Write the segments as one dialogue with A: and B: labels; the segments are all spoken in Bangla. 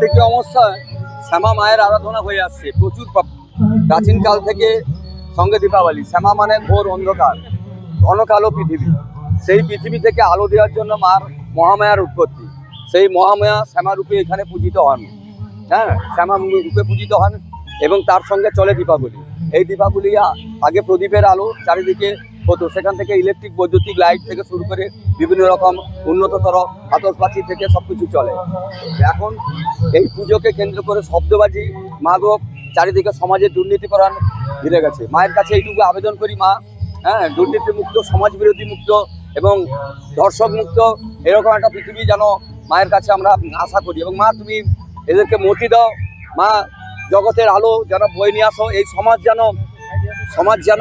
A: থেকে অবস্থায় শ্যামা মায়ের আরাধনা হয়ে আসছে, প্রচুর প্রাচীনকাল থেকে সঙ্গে দীপাবলি, শ্যামা মানে ঘোর অন্ধকার ঘন কালো পৃথিবী। সেই পৃথিবী থেকে আলো দেওয়ার জন্য মার মহামায়ার উৎপত্তি। সেই মহামায়া শ্যামা রূপে এখানে পূজিত হন। হ্যাঁ শ্যামা রূপে পূজিত হন এবং তার সঙ্গে চলে দীপাবলি। এই দীপাবলি আগে প্রদীপের আলো চারিদিকে হতো। সেখান থেকে ইলেকট্রিক বৈদ্যুতিক লাইট থেকে শুরু করে বিভিন্ন রকম উন্নততর আতসবাজি থেকে সব কিছু চলে। এখন এই পুজোকে কেন্দ্র করে শব্দবাজি, মাদক চারিদিকে সমাজের দুর্নীতিকরণ ঘিরে গেছে। মায়ের কাছে এইটুকু আবেদন করি, মা হ্যাঁ দুর্নীতি মুক্ত সমাজ বিরোধী মুক্ত এবং দর্শক মুক্ত, এরকম একটা পৃথিবী যেন মায়ের কাছে আমরা আশা করি। এবং মা, তুমি এদেরকে মতি দাও। মা, জগতের আলো যেন বই নিয়ে আসো। এই সমাজ যেন সমাজ যেন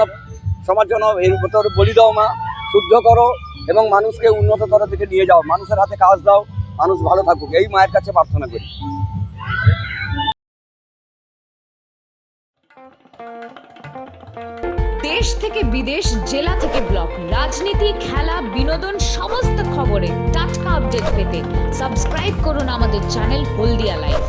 A: সমাজ যেন এর ভেতর বলি দাও মা। শুদ্ধ করো। এবং মানুষকে উন্নততর দিকে নিয়ে যাও, মানুষের হাতে কাজ দাও, মানুষ ভালো থাকুক, এই মায়ের কাছে প্রার্থনা করি।
B: দেশ থেকে বিদেশ, জেলা থেকে ব্লক, রাজনীতি, খেলা, বিনোদন, সমস্ত খবরে টাটকা আপডেট পেতে সাবস্ক্রাইব করুন আমাদের চ্যানেল হলদিয়া লাইভ